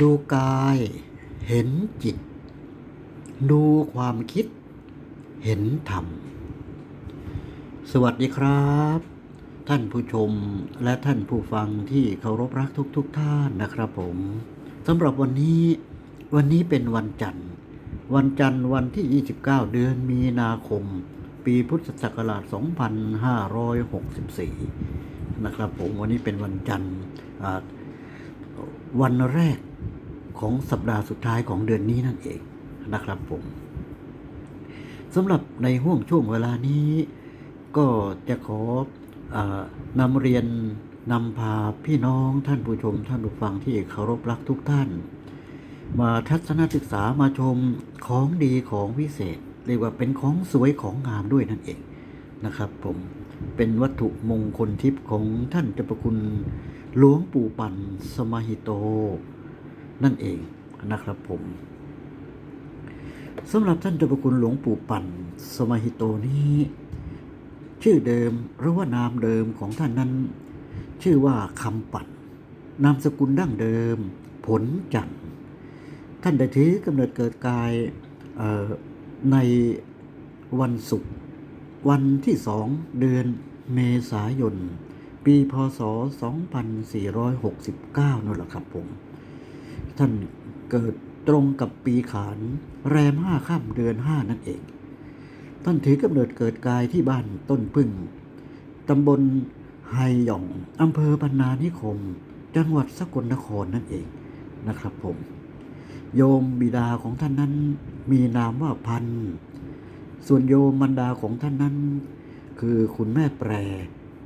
ดูกาย เห็นจิต ดูความคิด เห็นธรรม สวัสดีครับ ท่านผู้ชมและท่านผู้ฟังที่เคารพรักทุกๆทท่านนะครับผมสำหรับวันนี้วันนี้เป็นวันจันทร์ วันจันทร์วันที่ 29 เดือนมีนาคม ปีพุทธศักราช 2564 นะครับผมวันนี้เป็นวันจันทร์วันแรก ของสัปดาห์สุดท้ายของเดือนนี้นั่นเองนะครับผมสำหรับในห่วงช่วงเวลานี้ ก็จะขออนำเรียนนำพาพี่น้องท่านผู้ชม ท่านผู้ฟังที่เคารพรักทุกท่าน มาทัศนศึกษามาชมของดีของวิเศษ เรียกว่าเป็นของสวยของงามด้วยนั่นเองนะครับผมเป็นวัตถุมงคลทิพย์ของท่านเจ้าประคุณหลวงปู่ปั่นสมาหิโต นั่นเองนะครับผมสำหรับท่านเจ้าประคุณหลวงปู่ปั่น สมาหิโตนี้ ชื่อเดิมหรือว่านามเดิมของท่านนั้น ชื่อว่าคำปั่น นามสกุลดั้งเดิม ผลจันทร์ท่านได้ถือกำเนิดเกิดกายในวันศุกร์วันที่สองเดือนเมษายน ปีพศ 2469นั่นแหละครับผม ท่านเกิดตรงกับปีขานแรมห้าค่ำเดือนห้านั่นเอง ท่านถือกำเนิดเกิดกายที่บ้านต้นพึ่งตำบลไฮหย่องอำเภอปันนานิคม จังหวัดสกลนครนั่นเองนะครับผม โยมบิดาของท่านนั้นมีนามว่าพัน ส่วนโยมมันดาของท่านนั้น คือคุณแม่แปร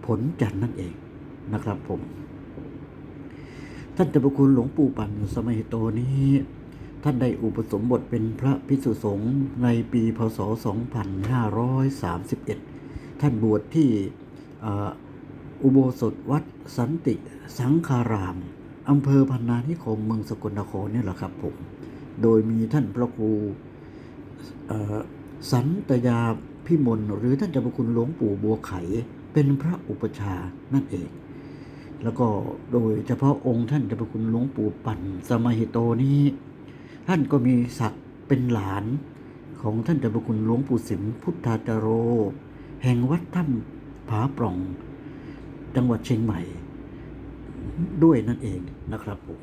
ผลจันนั่นเองนะครับผม ท่านเจ้าประคุณหลวงปู่ปั่นสมัยโตนี้ ท่านได้อุปสมบทเป็นพระภิกษุสงฆ์ในปีพศ 2531 ท่านบวชที่อ,อุโบสถวัดสันติสังคารามอำเภอพันนานิคมเมืองสกลนครนี่แหละครับผม โดยมีท่านพระครูสันตยาพิมลหรือท่านเจ้าพระคุณหลวงปู่บัวไข เป็นพระอุปชานั่นเอง แล้วก็โดยเฉพาะองค์ท่านเจ้าพระคุณหลวงปู่ปั่นสมาหิโตนี้ ท่านก็มีศักดิ์เป็นหลานของท่านเจ้าพระคุณหลวงปู่สิมพุทธาจโร แห่งวัดถ้ำผาปล่อง จังหวัดเชียงใหม่ ด้วยนั่นเองนะครับผม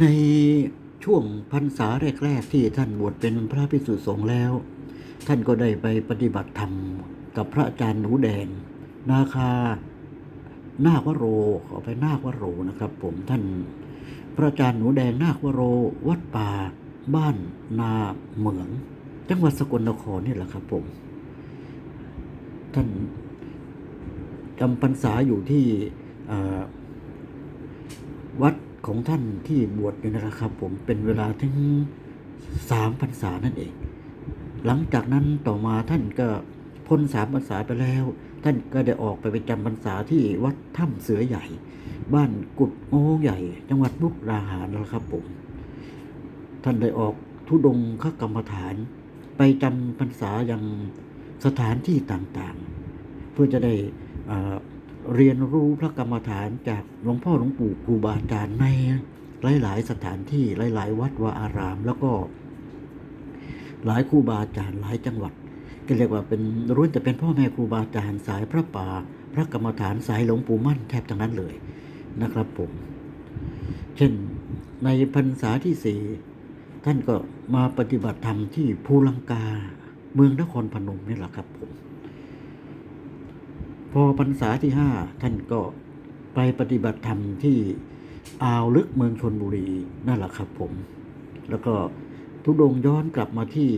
ในช่วงพรรษาแรก ๆ ที่ท่านบวชเป็นพระภิกษุสงฆ์แล้ว ท่านก็ได้ไปปฏิบัติธรรมกับพระอาจารย์หนูแดง นาคานาควโร ขอไปนาควโรนะครับ ผมท่าน พระอาจารย์หนูแดงนาควโร วัดป่า บ้านนาเหมือง จังหวัดสกลนครนี่แหละครับ ผม ท่านจำพรรษาอยู่ที่วัดของท่านที่บวชอยู่นะครับ ผมเป็นเวลาถึงสามพรรษานั่นเอง หลังจากนั้นต่อมาท่านก็ พ้นสามพรรษาไปแล้ว ท่านก็ได้ออกไปไปจำพรรษาที่วัดถ้ำเสือใหญ่ บ้านกุดโง่ใหญ่ จังหวัดมุกดาหารแล้วครับผมท่านได้ออกทุดงคกรรมฐาน ไปจำพรรษายังสถานที่ต่างๆ เพื่อจะได้เอ่อเรียนรู้พระกรรมฐานจากหลวงพ่อหลวงปู่ครูบาอาจารย์ในหลาย ๆ สถานที่หลาย ๆ วัดวาอาราม แล้วก็หลายครูบาอาจารย์หลายจังหวัด ก็เรียกว่าเป็นรุ่นแต่เป็นพ่อแม่ครูบาอาจารย์สายพระป่า พระกรรมฐานสายหลวงปู่มั่นแทบทั้งนั้นเลยนะครับผม เช่นในพรรษาที่สี่ท่านก็มาปฏิบัติธรรมที่ภูลังกาเมืองนครพนมนี่แหละครับผม พอพรรษาที่ห้าท่านก็ไปปฏิบัติธรรมที่อ่าวลึกเมืองชนบุรีนั่นแหละครับผม แล้วก็ทุดงย้อนกลับมาที่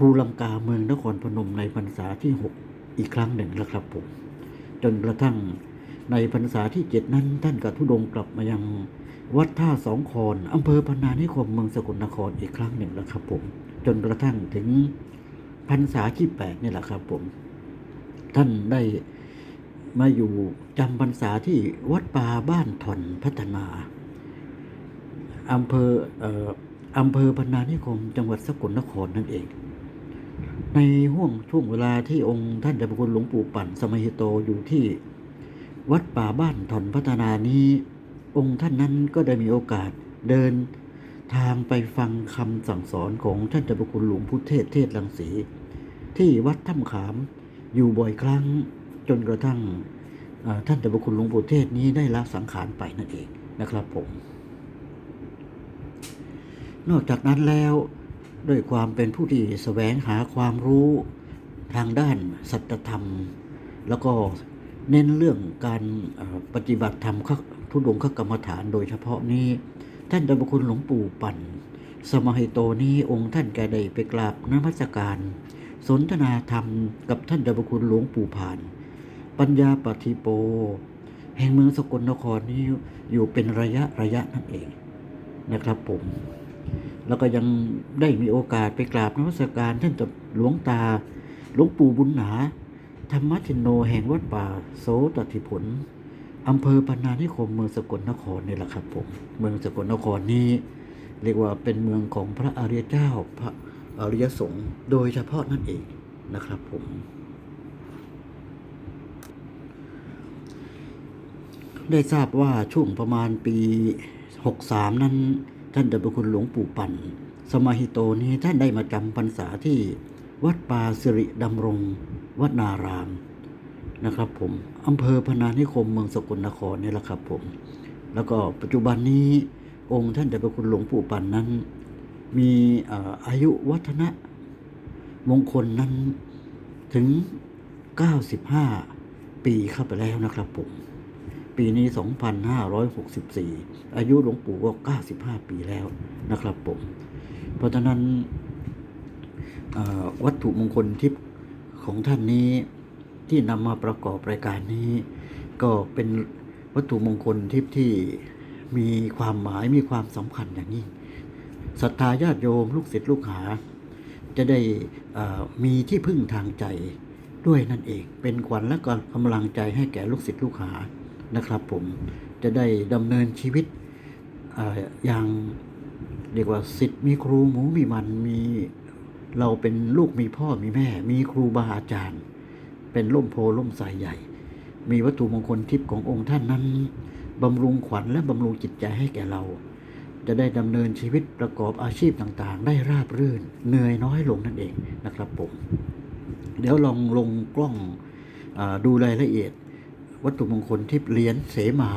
ภูลังกาเมืองนครพนมในพรรษาที่หกอีกครั้งหนึ่งแล้วครับผมจนกระทั่งในพรรษาที่เจ็ดนั้น ท่านก็ทุดงกลับมายังวัดท่าสองคอนอำเภอพนานิคมเมืองสกลนครอีกครั้งหนึ่งแล้วครับผม จนกระทั่งถึงพรรษาที่แปดนี่แหละครับผม ท่านได้มาอยู่จำพรรษาที่วัดป่าบ้านถอนพัฒนาอำเภออออำเภอพนานิคม จังหวัดสกลนครนั่นเอง ในห่วงช่วงเวลาที่องค์ท่านเจ้าพระคุณหลวงปู่ปั่นสมัยโตอยู่ที่ วัดป่าบ้านถอนพัฒนานี้ องค์ท่านนั้นก็ได้มีโอกาสเดินทางไปฟังคำสั่งสอนของท่านเจ้าพระคุณหลวงพุทธเทศเทศลังสี ที่วัดถ้ำขามอยู่บ่อยครั้งจนกระทั่งท่านเจ้าพระคุณหลวงปู่เทศนี้ได้ละสังขารไปนั่นเองนะครับผม นอกจากนั้นแล้ว ด้วยความเป็นผู้ที่แสวงหาความรู้ทางด้านสัจธรรม แล้วก็เน้นเรื่องการปฏิบัติธรรมทุดงคกรรมฐานโดยเฉพาะนี้ ท่านเจ้าพระคุณหลวงปู่ปั่น สมหิโตนี้องค์ท่านแกได้ไปกราบนมัสการ สนทนาธรรมกับท่านเจ้าพระคุณหลวงปู่ผ่าน ปัญญาปฏิโป แห่งเมืองสกลนครนี้อยู่เป็นระยะระยะนั่นเองนะครับผม แล้วก็ยังได้มีโอกาสไปกราบนมัสการท่านกับหลวงตา หลวงปู่บุญหนา ธรรมทินโนแห่งวัดป่าโสตติผลอำเภอพนานิคมเมืองสกลนครนี่แหละครับผมเมืองสกลนครนี้ เรียกว่าเป็นเมืองของพระอริยเจ้าพระอริยสงฆ์โดยเฉพาะนั่นเองนะครับผม ได้ทราบว่าช่วงประมาณปี 63 นั้น ท่านเดชพระคุณหลวงปู่ปั่น สมาหิโตนี้ท่านได้มาจำพรรษาที่วัดป่าสิริดำรง วัดนารามนะครับผมอำเภอพนานิคมเมืองสกลนครนี่แหละครับผม แล้วก็ปัจจุบันนี้องค์ท่านเดชพระคุณหลวงปู่ปั่นนั้น มีเอ่ออายุวัฒนะมงคลนั้นถึง 95 ปีเข้าไปแล้วนะครับผม ปีนี้ 2564 อายุหลวงปู่ก็ 95 ปีแล้วนะครับผม เพราะฉะนั้นวัตถุมงคลทิพย์ของท่านนี้ที่นำมาประกอบรายการนี้ ก็เป็นวัตถุมงคลทิพย์ที่มีความหมายมีความสำคัญอย่างยิ่งศรัทธาญาติโยมลูกศิษย์ลูกหา จะได้มีที่พึ่งทางใจด้วยนั่นเอง เป็นขวัญและกำลังใจให้แก่ลูกศิษย์ลูกหา นะครับผมจะได้ดำเนินชีวิตออย่างเรียกว่าสิทธิ์มีครูหมูมีมันมีเราเป็นลูกมีพ่อมีแม่ มีครูบาอาจารย์ เป็นล่มโพล่มสายใหญ่ มีวัตถุมงคลทิพย์ขององค์ท่านนั้นบำรุงขวัญและบำรุงจิตใจให้แก่เรา จะได้ดำเนินชีวิตประกอบอาชีพต่างๆ ได้ราบรื่นเหนื่อยน้อยลงนั่นเองนะครับผม เดี๋ยวลองลงกล้องอดูรายละเอียด วัตถุมงคลที่เหรียญเสมา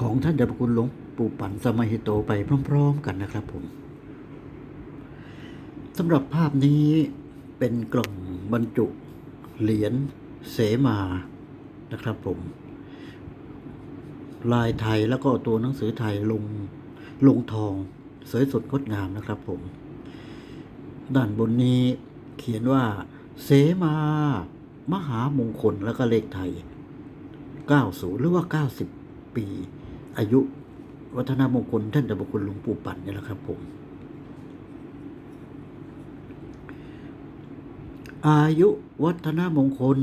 ของท่านเดชพระคุณหลวงปู่ปั่นสมัยฮิโตไปพร้อม ๆ กันนะครับผมสำหรับภาพนี้เป็นกล่องบรรจุเหรียญเสมานะครับผม ลายไทยแล้วก็ตัวหนังสือไทยลงลงทอง สวยสดงดงามนะครับผม ด้านบนนี้เขียนว่า เสมา มหามงคลแล้วก็เลขไทย 90 หรือว่า 90 ปี อายุวัฒนามงคลท่านเดชพระคุณหลวงปู่ปั่นนี่แหละครับผม อายุวัฒนามงคล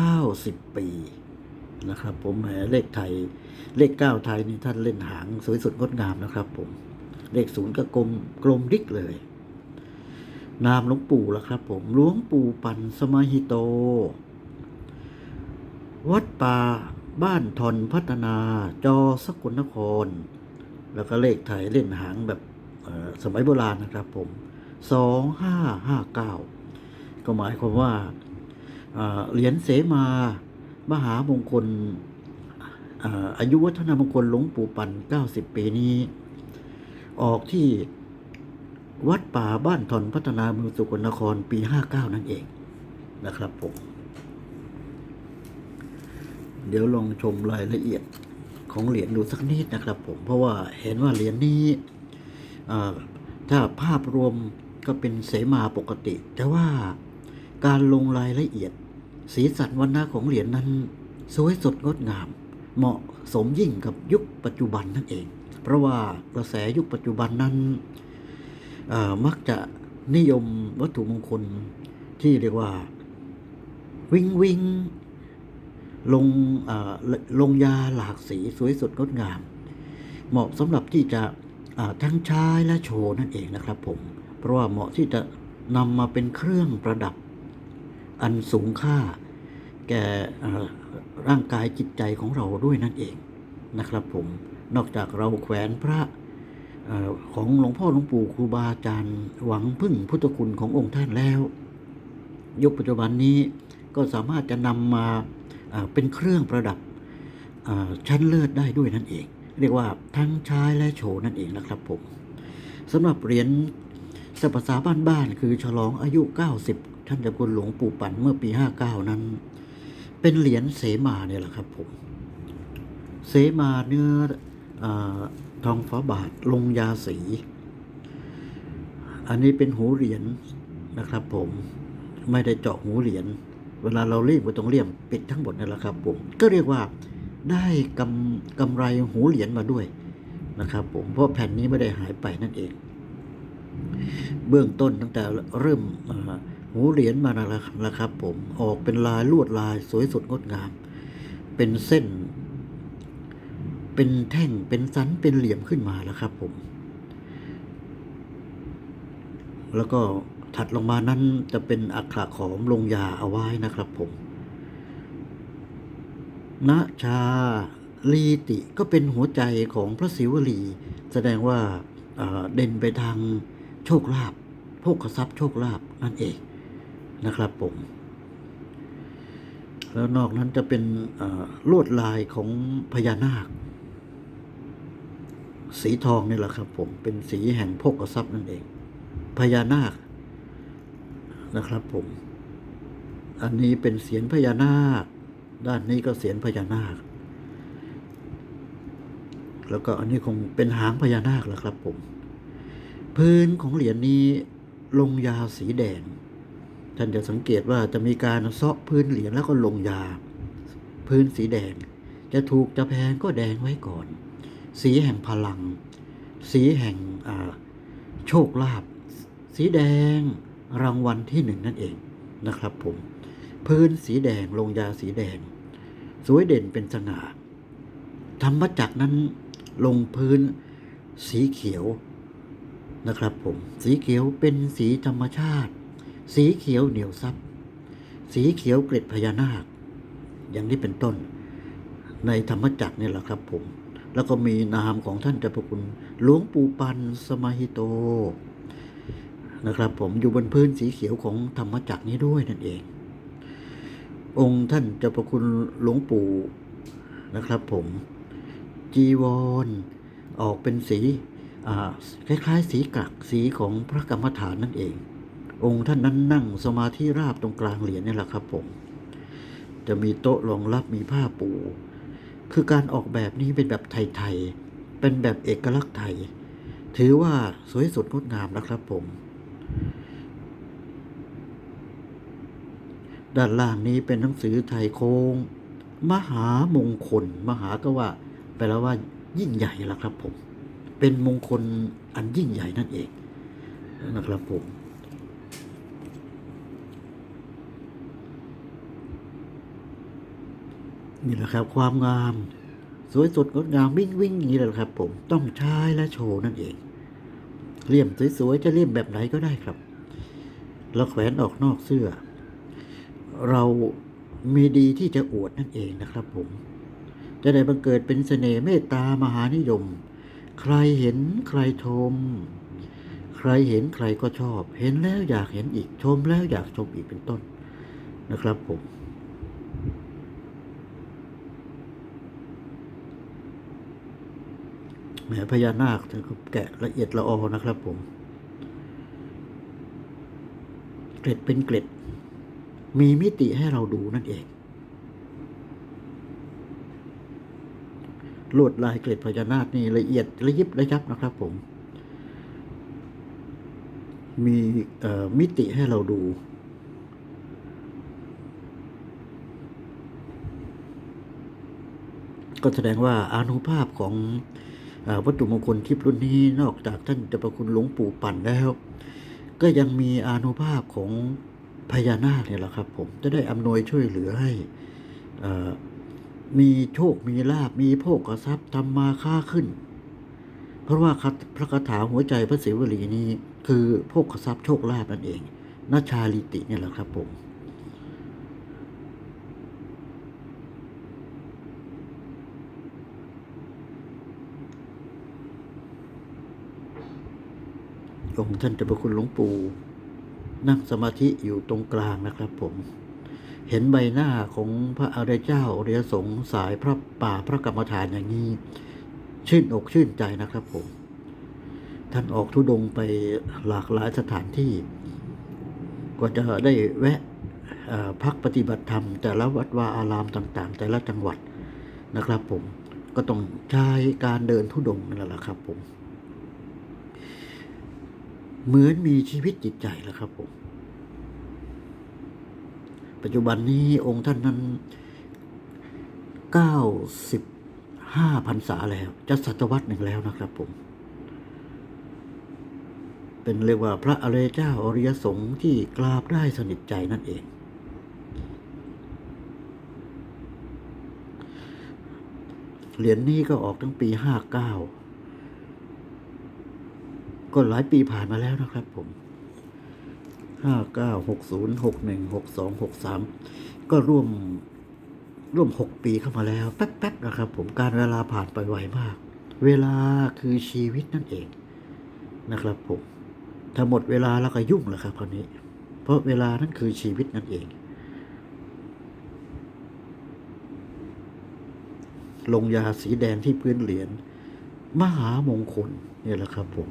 90 ปีนะครับผมแหมเลขไทย เลข 9 ไทยนี่ท่านเล่นหางสวยสดงดงามนะครับผม เลขศูนย์ก็กลมกลมดิกเลย นามหลวงปู่ละครับผมหลวงปู่ปันสมาหิโต วัดป่าบ้านทอนพัฒนาจอสกลนคร แล้วก็เลขไทยเล่นหางแบบสมัยโบราณนะครับผมสองห้าห้าเก้าก็หมายความว่าเหรียญเสมา มหามงคลอายุวัฒนมงคลหลวงปู่ปัน 90 ปีนี้ ออกที่วัดป่าบ้านทอนพัฒนาเมืองสกลนครปี 59 นั่นเองนะครับผม เดี๋ยวลองชมรายละเอียดของเหรียญดูสักนิดนะครับผม เพราะว่าเห็นว่าเหรียญนี้ถ้าภาพรวมก็เป็นเสมาปกติ แต่ว่าการลงรายละเอียด สีสันวันหน้าของเหรียญนั้น สวยสดงดงาม เหมาะสมยิ่งกับยุคปัจจุบันนั่นเอง เพราะว่ากระแสยุคปัจจุบันนั้นมักจะนิยมวัตถุมงคลที่เรียกว่า วิงวิง ลงลงยาหลากสีสวยสดงดงาม เหมาะสำหรับที่จะทั้งใช้และโชว์นั่นเองนะครับผม เพราะว่าเหมาะที่จะนำมาเป็นเครื่องประดับ อันสูงค่า แก่ร่างกายจิตใจของเราด้วยนั่นเองนะครับผม นอกจากเราแขวนพระอของหลวงพ่อหลวงปู่ครูบาอาจารย์หวังพึ่งพุทธคุณขององค์ท่านแล้ว ยุคปัจจุบันนี้ก็สามารถจะนำมา เป็นเครื่องประดับชั้นเลิศได้ด้วยนั่นเอง เรียกว่าทั้งใช้และโชว์นั่นเองนะครับผมสำหรับเหรียญสภาษาบ้านๆคือฉลองอายุ 90 ท่านเจ้าคุณหลวงปู่ปั่นเมื่อปี 59 นั้น เป็นเหรียญเสมาเนี่ยแหละครับผมเสมาเนื้ออทองฟ้าบาทลงยาสี อันนี้เป็นหูเหรียญนะครับผมไม่ได้เจาะหูเหรียญ เวลาเราเรียกก็ต้องเลี่ยมปิดทั้งหมดนั่นแหละครับผมก็เรียกว่าได้กำกำไรหูเหรียญมาด้วยนะครับผมเพราะแผ่นนี้ไม่ได้หายไปนั่นเอง เบื้องต้นตั้งแต่เริ่มหูเหรียญมานั่นแหละนะครับ ผมออกเป็นลายลวดลายสวยสดงดงาม เป็นเส้น เป็นแท่งเป็นสันเป็นเหลี่ยมขึ้นมาแล้วครับผม แล้วก็ ถัดลงมานั้นจะเป็นอักขระขอมลงยาเอาไว้นะครับผมณชาลีติก็เป็นหัวใจของพระศิวลี แสดงว่าเด่นไปทางโชคลาภโภคทรัพย์โชคลาภนั่นเองนะครับผม แล้วนอกนั้นจะเป็นลวดลายของพญานาค สีทองนี่แหละครับผม เป็นสีแห่งโภคทรัพย์นั่นเองพญานาค นะครับผม อันนี้เป็นเสียนพญานาค ด้านนี้ก็เสียนพญานาค แล้วก็อันนี้คงเป็นหางพญานาคแหละครับผม พื้นของเหรียญนี้ลงยาสีแดง ท่านจะสังเกตว่าจะมีการเซาะพื้นเหรียญแล้วก็ลงยา พื้นสีแดง จะถูกจะแพงก็แดงไว้ก่อน สีแห่งพลัง สีแห่งโชคลาภสีแดง รางวัลที่หนึ่งนั่นเองนะครับผมพื้นสีแดงลงยาสีแดง สวยเด่นเป็นสง่าธรรมจักรนั้นลงพื้นสีเขียวนะครับผมสีเขียวเป็นสีธรรมชาติ สีเขียวเหนียวซับสีเขียวเกล็ดพญานาค อย่างนี้เป็นต้น ในธรรมจักรนี่แหละครับผม แล้วก็มีนามของท่านเจ้าพระคุณหลวงปู่ปันสมาหิโต นะครับ ผมอยู่บนพื้นสีเขียวของธรรมจักรนี้ด้วยนั่นเอง องค์ท่านเจ้าพระคุณหลวงปู่นะครับ ผมจีวรออกเป็นสีคล้ายๆ สีกักสีของพระกรรมฐานนั่นเอง องค์ท่านนั้นนั่งสมาธิราบตรงกลางเหรียญนี่แหละครับผม จะมีโต๊ะรองรับมีผ้าปู คือการออกแบบนี้เป็นแบบไทยๆ เป็นแบบเอกลักษณ์ไทย ถือว่าสวยสดงดงามนะครับผม ด้านล่างนี้เป็นหนังสือไทยโค้ง มหามงคล มหาก็ว่าแปลว่า ยิ่งใหญ่ละครับผม เป็นมงคลอันยิ่งใหญ่นั่นเองนะครับผม นี่แหละครับความงาม สวยสดงดงามวิ่งวิ่งอย่างนี้แหละครับ ผมต้องใช้และโชว์นั่นเองเลี่ยมสวยๆจะเลี่ยมแบบไหนก็ได้ครับ แล้วแขวนออกนอกเสื้อ เรามีดีที่จะอวดนั่นเองนะครับผม จะได้บังเกิดเป็นเสน่ห์เมตตามหานิยม ใครเห็นใครชม ใครเห็นใครก็ชอบ เห็นแล้วอยากเห็นอีกชมแล้วอยากชมอีกเป็นต้นนะครับผมแหมพญานาคท่านก็แกะละเอียดละออนะครับผม เกล็ดเป็นเกล็ด มีมิติให้เราดูนั่นเองลวดลายเกล็ดพญานาคนี่ละเอียดระยิบระยับนะครับผม มีมิติให้เราดู ก็แสดงว่าอานุภาพของออวัตถุมงคลคลิปรุ่นนี้นอกจากท่านจะประคุณหลวงปู่ปั่นแล้ว ก็ยังมีอานุภาพของ พญานาคเนี่ยแหละครับ ผมจะได้อำนวยช่วยเหลือให้มีโชคมีลาบมีโภคทรัพย์ทำมาค้าขึ้น เพราะว่าพระคาถาหัวใจพระศิวลีนี้คือโภคทรัพย์โชคลาบนั่นเองนาชาลิติเนี่ยแหละครับผมองค์ท่านเจ้าพระคุณหลวงปู่ นั่งสมาธิอยู่ตรงกลางนะครับผมเห็นใบหน้าของพระอริยเจ้าอริยสงฆ์สายพระป่าพระกรรมฐานอย่างนี้ ชื่นอกชื่นใจนะครับผม ท่านออกทุดงไปหลากหลายสถานที่ ก็จะได้แวะพักปฏิบัติธรรม แต่ละวัดวาอารามต่าง ๆ แต่ละจังหวัดนะครับผมก็ต้องใช้การเดินทุดงนั่นแหละครับผม เหมือนมีชีวิตจิตใจแล้วครับผม ปัจจุบันนี้องค์ท่านนั้นเก้าสิบห้าพรรษาแล้ว จะศตวรรษหนึ่งแล้วนะครับผม เป็นเรียกว่าพระอริยเจ้าอริยสงฆ์ที่กราบได้สนิทใจนั่นเอง เหรียญนี้ก็ออกตั้งปีห้าเก้า ก็หลายปีผ่านมาแล้วนะครับผมห้าเก้าหกศูนย์หกหนึ่งหกสองหกสามก็ร่วมร่วมหกปีเข้ามาแล้ว แป๊บๆนะครับ ผมการเวลาผ่านไปไวมาก เวลาคือชีวิตนั่นเองนะครับผมถ้าหมดเวลาแล้วก็ยุ่งแล้วครับคราวนี้ เพราะเวลานั้นคือชีวิตนั่นเอง ลงยาสีแดงที่พื้นเหรียญมหามงคลเนี่ยแหละครับผม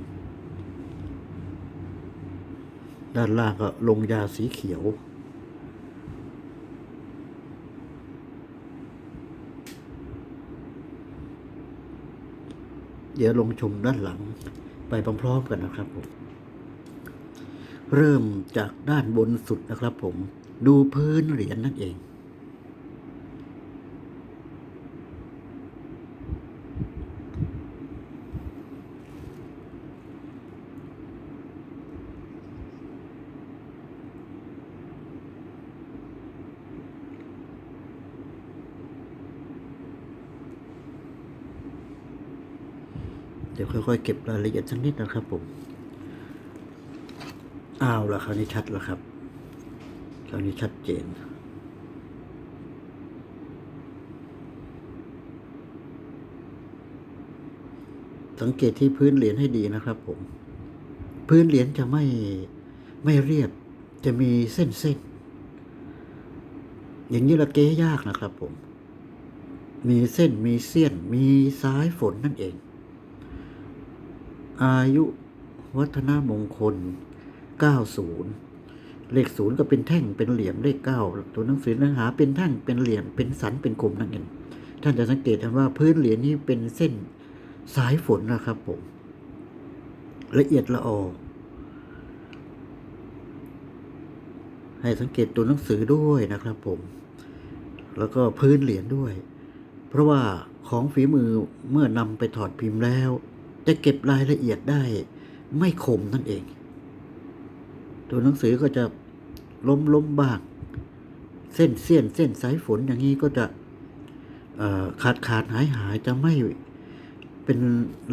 ด้านล่างก็ลงยาสีเขียว เดี๋ยวลงชมด้านหลังไปพร้อมๆกันนะครับผม เริ่มจากด้านบนสุดนะครับผม ดูพื้นเหรียญนั่นเอง ค่อยๆเก็บรายละเอียดสักนิดนะครับผมอ้าวแล้วคราวนี้ชัดแล้วครับคราวนี้ชัดเจนสังเกตที่พื้นเหรียญให้ดีนะครับผม พื้นเหรียญจะไม่ไม่เรียบ จะมีเส้นเส้น อย่างนี้ละเก้ยากนะครับผม มีเส้นมีเสี้ยน มีสายฝนนั่นเอง อายุวัฒนมงคล 90 เลขศูนย์ก็เป็นแท่งเป็นเหลี่ยมเลขเก้าตัวหนังสือเนื้อหาเป็นแท่งเป็นเหลี่ยมเป็นสันเป็นกลมนั่นเองท่านจะสังเกตเห็นว่าพื้นเหรียญนี้เป็นเส้นสายฝนนะครับผม ละเอียดละออให้สังเกตตัวหนังสือด้วยนะครับผม แล้วก็พื้นเหรียญด้วย เพราะว่าของฝีมือเมื่อนำไปถอดพิมพ์แล้ว จะเก็บรายละเอียดได้ไม่คมนั่นเอง ตัวหนังสือก็จะล้มล้มบ้าง เส้นเสี้ยนเส้นสายฝนอย่างนี้ก็จะขาดขาดหายหายจะไม่เป็น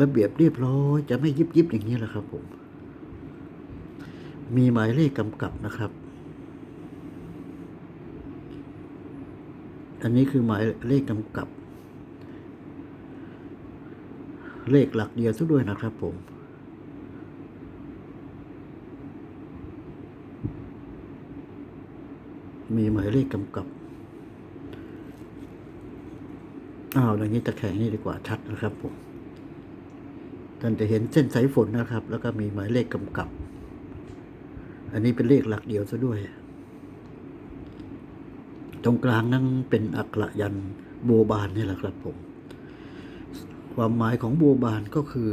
ระเบียบเรียบร้อย จะไม่ยิบยิบอย่างนี้แหละครับผม มีหมายเลขกำกับนะครับ อันนี้คือหมายเลขกำกับ เลขหลักเดียวซะด้วยนะครับผม มีหมายเลขกำกับ อ้าวอย่างนี้ตะแคงนี่ดีกว่าชัดนะครับผม ท่านจะเห็นเส้นสายฝนนะครับ แล้วก็มีหมายเลขกำกับ อันนี้เป็นเลขหลักเดียวซะด้วย ตรงกลางนั้นเป็นอักระยันต์บัวบานนี่แหละครับผม ความหมายของบัวบานก็คือ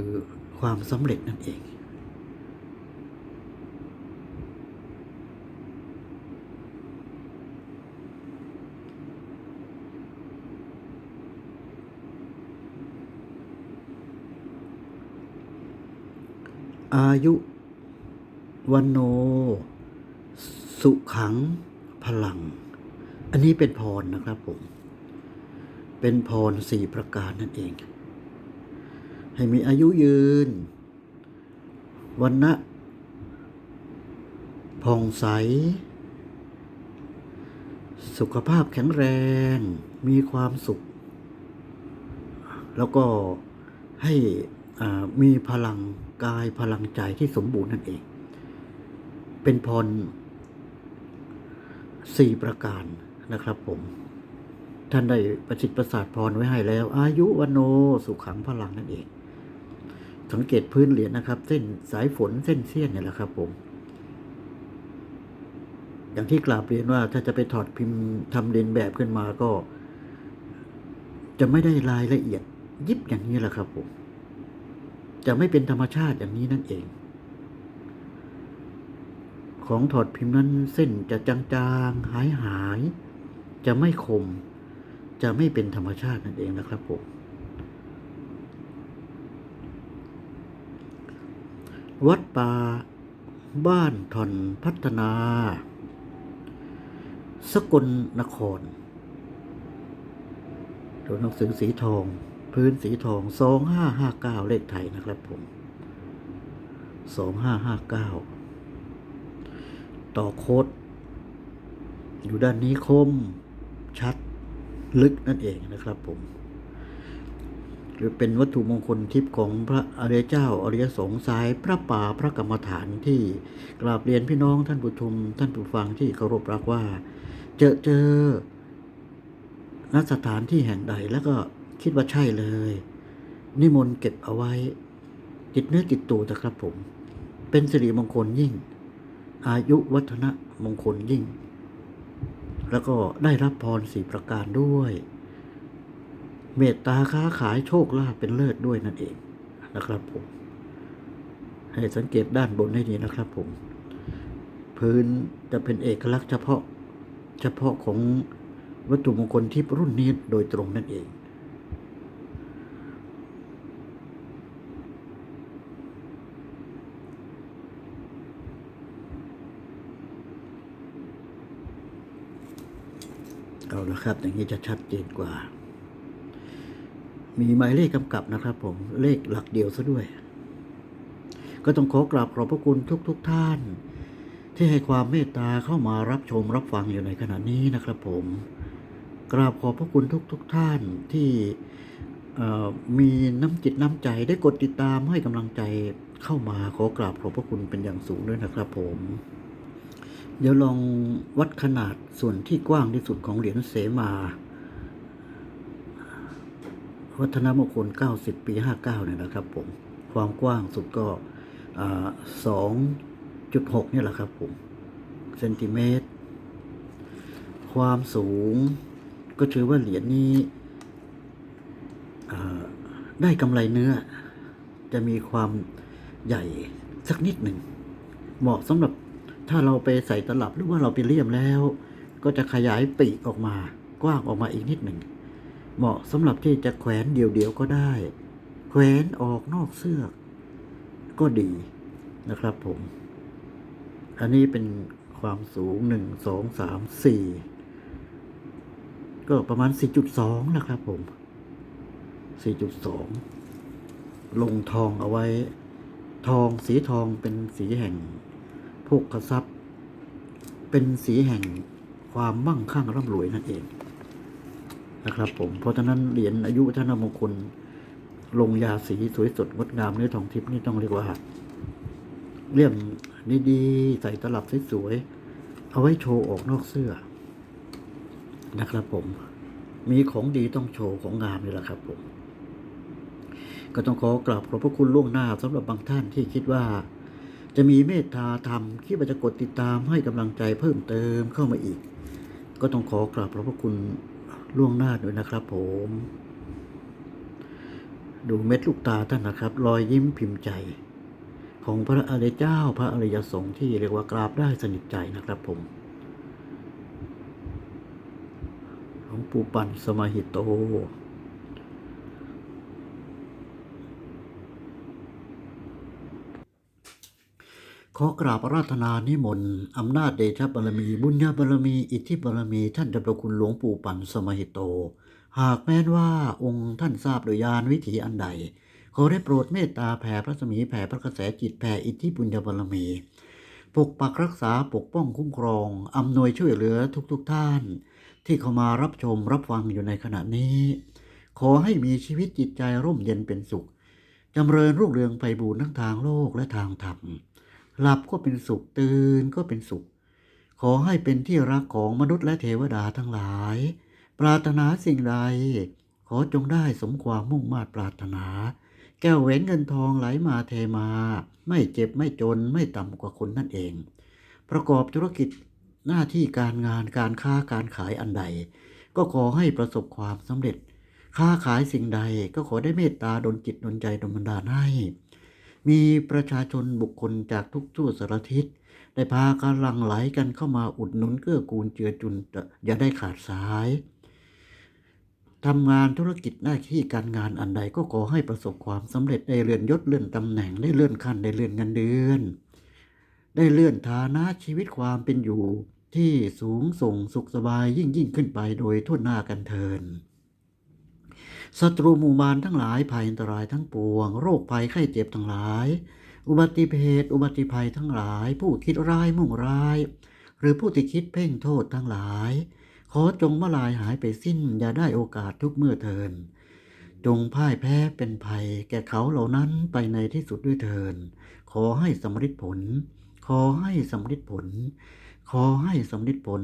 ความสำเร็จนั่นเอง อายุวันโน สุขังพลัง อันนี้เป็นพรนะครับผม เป็นพรสี่ประการนั่นเอง ให้มีอายุยืน วันนะผ่องใส สุขภาพแข็งแรง มีความสุข แล้วก็ให้มีพลังกายพลังใจที่สมบูรณ์นั่นเอง เป็นพรสี่ประการนะครับผม ท่านได้ประสิทธิประสาทพรไว้ให้แล้ว อายุวโนสุขังพลังนั่นเอง สังเกตพื้นเหรียญนะครับ เส้นสายฝนเส้นเสี้ยนเนี่ยแหละครับผม อย่างที่กราบเรียนว่าถ้าจะไปถอดพิมพ์ทำเรียนแบบขึ้นมาก็ จะไม่ได้รายละเอียดยิบอย่างนี้แหละครับผม จะไม่เป็นธรรมชาติอย่างนี้นั่นเอง ของถอดพิมพ์นั้นเส้นจะจางๆหายหาย จะไม่คม จะไม่เป็นธรรมชาตินั่นเองนะครับผม วัดป่า บ้านทอนพัฒนา สกลนครตัวหนังสือสีทอง พื้นสีทองสองห้าห้าเก้าเลขไทยนะครับผมสองห้าห้าเก้าต่อโคดอยู่ด้านนี้คมชัดลึกนั่นเองนะครับผม หรือเป็นวัตถุมงคลทิพย์ของพระอริยเจ้าอริยสงฆ์สายพระป่าพระกรรมฐานที่กราบเรียนพี่น้องท่านผู้ชมท่านผู้ฟังที่เคารพรักว่า เจอเจอณสถานที่แห่งใดแล้วก็คิดว่าใช่เลย นิมนต์เก็บเอาไว้ติดเนื้อติดตัวนะครับผม เป็นสิริมงคลยิ่ง อายุวัฒนะมงคลยิ่ง แล้วก็ได้รับพรสี่ประการด้วย เมตตาค้าขายโชคลาภเป็นเลิศด้วยนั่นเองนะครับผม ให้สังเกตด้านบนให้ดีนะครับผม พื้นจะเป็นเอกลักษณ์เฉพาะเฉพาะของวัตถุมงคลที่รุ่นนี้โดยตรงนั่นเองเอาละครับ อย่างนี้จะชัดเจนกว่า มีหมายเลขกำกับนะครับผมเลขหลักเดียวซะด้วย ก็ต้องขอกราบขอบพระคุณทุกๆทท่าน ที่ให้ความเมตตาเข้ามารับชมรับฟังอยู่ในขณะนี้นะครับผม กราบขอบพระคุณทุกๆทท่านที่มีน้ำจิตน้ำใจได้กดติดตามให้กำลังใจเข้ามาขอกราบขอบพระคุณเป็นอย่างสูงด้วยนะครับผม เดี๋ยวลองวัดขนาดส่วนที่กว้างที่สุดของเหรียญเสมา วัฒนมงคล 90 ปี 59 เนี่ยนะครับผม ความกว้างสุดก็สองจุดหกนี่ยแหละครับผม เซนติเมตร ความสูงก็ถือว่าเหรียญนี้ได้กำไรเนื้อ จะมีความใหญ่สักนิดหนึ่ง เหมาะสำหรับถ้าเราไปใส่ตลับหรือว่าเราไปเลี่ยมแล้ว ก็จะขยายปีกออกมากว้างออกมาอีกนิดหนึ่ง เหมาะสำหรับที่จะแขวนเดี่ยวๆก็ได้ แขวนออกนอกเสื้อ ก็ดีนะครับผม อันนี้เป็นความสูงหนึ่งสองสามสี่ก็ประมาณสี่จุดสองนะครับผมสี่จุดสองลงทองเอาไว้ ทองสีทองเป็นสีแห่งพวกกระซับเป็นสีแห่งความมั่งคั่งร่ำรวยนั่นเอง นะครับผมเพราะฉะนั้นเหรียญอายุวัฒนมงคล ลงยาสีสวยสดงดงามเนื้อทองทิพย์นี่ต้องเรียกว่าเลี่ยมดีๆใส่ตลับสวยๆเอาไว้โชว์ออกนอกเสื้อ นะครับผม มีของดีต้องโชว์ของงามนี่แหละครับผม ก็ต้องขอกราบขอบพระคุณล่วงหน้าสำหรับบางท่านที่คิดว่า จะมีเมตตาธรรมคิดว่จะกดติดตามให้กำลังใจเพิ่มเติมเข้ามาอีก ก็ต้องขอกราบขอบพระคุณ ล่วงหน้าด้วยนะครับผม ดูเม็ดลูกตาท่านนะครับ รอยยิ้มพิมพ์ใจ ของพระอริยเจ้าพระอริยสงฆ์ที่เรียกว่ากราบได้สนิทใจนะครับผมหลวงปู่ปันสมาหิโต ขอกราบอาราธนานิมนต์อำนาจเดชบารมี บุญญาบารมี อิทธิบารมี ท่านเจ้าประคุณหลวงปู่ปันสมหิโต หากแม้นว่าองค์ท่านทราบโดยญาณวิถีอันใด ขอได้โปรดเมตตาแผ่พระสมีแผ่พระกระแสจิตแผ่อิทธิบุญญาบารมี ปกปักรักษาปกป้องคุ้มครองอำนวยช่วยเหลือทุกๆทท่าน ที่เข้ามารับชมรับฟังอยู่ในขณะนี้ ขอให้มีชีวิตจิตใจร่มเย็นเป็นสุขจำเริญรุ่งเรืองไปบูรทั้งทางโลกและทางธรรม หลับก็เป็นสุขตื่นก็เป็นสุข ขอให้เป็นที่รักของมนุษย์และเทวดาทั้งหลาย ปรารถนาสิ่งใด ขอจงได้สมความมุ่งมา่ปรารถนา แก้วแหวนเงินทองไหลมาเทมา ไม่เจ็บไม่จนไม่ต่ำกว่าคนนั่นเอง ประกอบธุรกิจหน้าที่การงานการค้าการขายอันใด ก็ขอให้ประสบความสำเร็จ ค้าขายสิ่งใดก็ขอได้เมตตาดลจิตดลใจดลบันดาลให้ มีประชาชนบุคคลจากทุกทั่วสารทิศ ได้พากันหลั่งไหลกันเข้ามาอุดหนุนเกื้อกูลเจือจุนอย่าได้ขาดสายทำงานธุรกิจหน้าที่การงานอันใดก็ขอให้ประสบความสำเร็จได้เลื่อนยศเลื่อนตำแหน่งได้เลื่อนขั้นได้เลื่อนเงินเดือน ได้เลื่อนฐานะชีวิตความเป็นอยู่ที่สูงส่งสุขสบายยิ่งยิ่งขึ้นไปโดยทั่วหน้ากันเทิน ศัตรูหมู่มารทั้งหลายภัยอันตรายทั้งปวง โรคภัยไข้เจ็บทั้งหลาย อุบัติเหตุอุบัติภัยทั้งหลาย ผู้คิดร้ายมุ่งร้าย หรือผู้ที่คิดเพ่งโทษทั้งหลาย ขอจงมาลายหายไปสิ้น อย่าได้โอกาสทุกเมื่อเทิน จงพ่ายแพ้เป็นภัย แก่เขาเหล่านั้นไปในที่สุดด้วยเทิน ขอให้สำเร็จผล ขอให้สำเร็จผล ขอให้สำนิจผล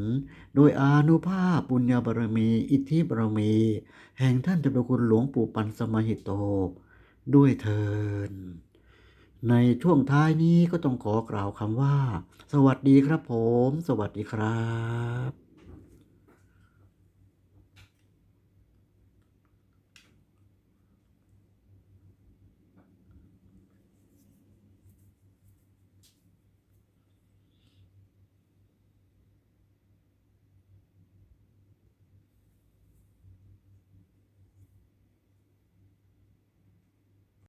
โดยอานุภาพบุญญาบารมี อิทธิบารมี แห่งท่านเจ้าประคุณหลวงปู่ปันสมหิตโต ด้วยเทินในช่วงท้ายนี้ก็ต้องขอกล่าวคำว่า สวัสดีครับผม สวัสดีครับ